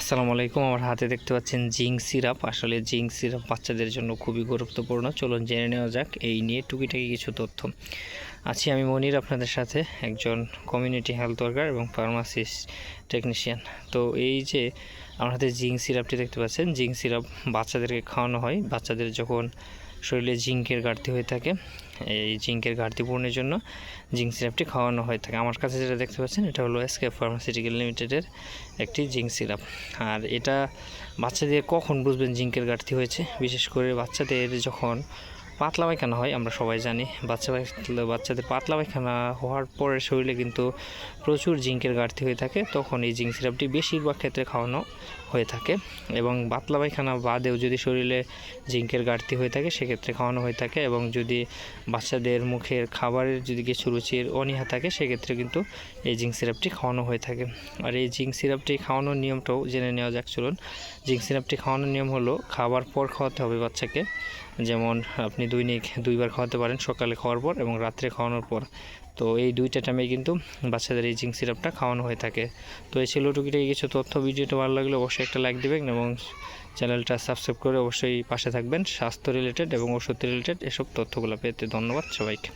আসসালামু আলাইকুম, আমার হাতে দেখতে পাচ্ছেন জিঙ্ক সিরাপ। আসলে জিঙ্ক সিরাপ বাচ্চাদের জন্য খুবই গুরুত্বপূর্ণ। চলুন জেনে নেওয়া যাক এই নিয়ে টুকিটাকি কিছু তথ্য। আছি আমি মনির, আপনাদের সাথে একজন কমিউনিটি হেলথ ওয়ার্কার এবং ফার্মাসিস্ট টেকনিশিয়ান তো এই যে আমার হাতে জিঙ্ক সিরাপটি দেখতে পাচ্ছেন, জিঙ্ক সিরাপ বাচ্চাদেরকে খাওয়ানো হয়। বাচ্চাদের যখন শরীরে জিঙ্কের ঘাটতি হয়ে থাকে। এই জিঙ্কের ঘাটতি পূরণের জন্য জিঙ্ক সিরাপটি খাওয়ানো হয়ে থাকে। আমার কাছে যেটা দেখতে পাচ্ছেন, এটা হলো এসকে ফার্মাসিউটিক্যাল লিমিটেডের একটি জিঙ্ক সিরাপ। আর এটা বাচ্চাদের কখন বুঝবেন জিঙ্কের ঘাটতি হয়েছে? বিশেষ করে বাচ্চাদের যখন পাতলা পায়খানা হয়, আমরা সবাই জানি, বাচ্চা বাচ্চাদের পাতলা পায়খানা হওয়ার পরে শরীরে কিন্তু প্রচুর জিঙ্কের ঘাটতি হয়ে থাকে। তখন এই জিঙ্ক সিরাপটি বেশিরভাগ ক্ষেত্রে খাওয়ানো হয়ে থাকে এবং পাতলা পায়খানা বাদেও যদি শরীরে জিঙ্কের ঘাটতি হয়ে থাকে, সেক্ষেত্রে খাওয়ানো হয়ে থাকে এবং যদি বাচ্চাদের মুখের খাবারের যদি কিছু রুচির অনীহা থাকে, সেক্ষেত্রে কিন্তু এই জিঙ্ক সিরাপটি খাওয়ানো হয়ে থাকে। আর এই জিঙ্ক সিরাপটি খাওয়ানোর নিয়মটাও জেনে নেওয়া যাক, চলুন। জিঙ্ক সিরাপটি খাওয়ানোর নিয়ম হলো খাবার পর খাওয়াতে হবে বাচ্চাকে। যেমন আপনি দৈনিক দুইবার খাওয়াতে পারেন, সকালে খাওয়ার পর এবং রাত্রে খাওয়ানোর পর। তো এই দুইটা টাইমে কিন্তু বাচ্চাদের এই জিঙ্ক সিরাপটা খাওয়ানো হয়ে থাকে। তো এই ছিল টুকিটাকি কিছু তথ্য। ভিডিওটা ভালো লাগলে অবশ্যই একটা লাইক দেবেন এবং চ্যানেলটা সাবস্ক্রাইব করে অবশ্যই পাশে থাকবেন, স্বাস্থ্য রিলেটেড এবং ওষুধ রিলেটেড এসব তথ্যগুলো পেতে ধন্যবাদ সবাইকে।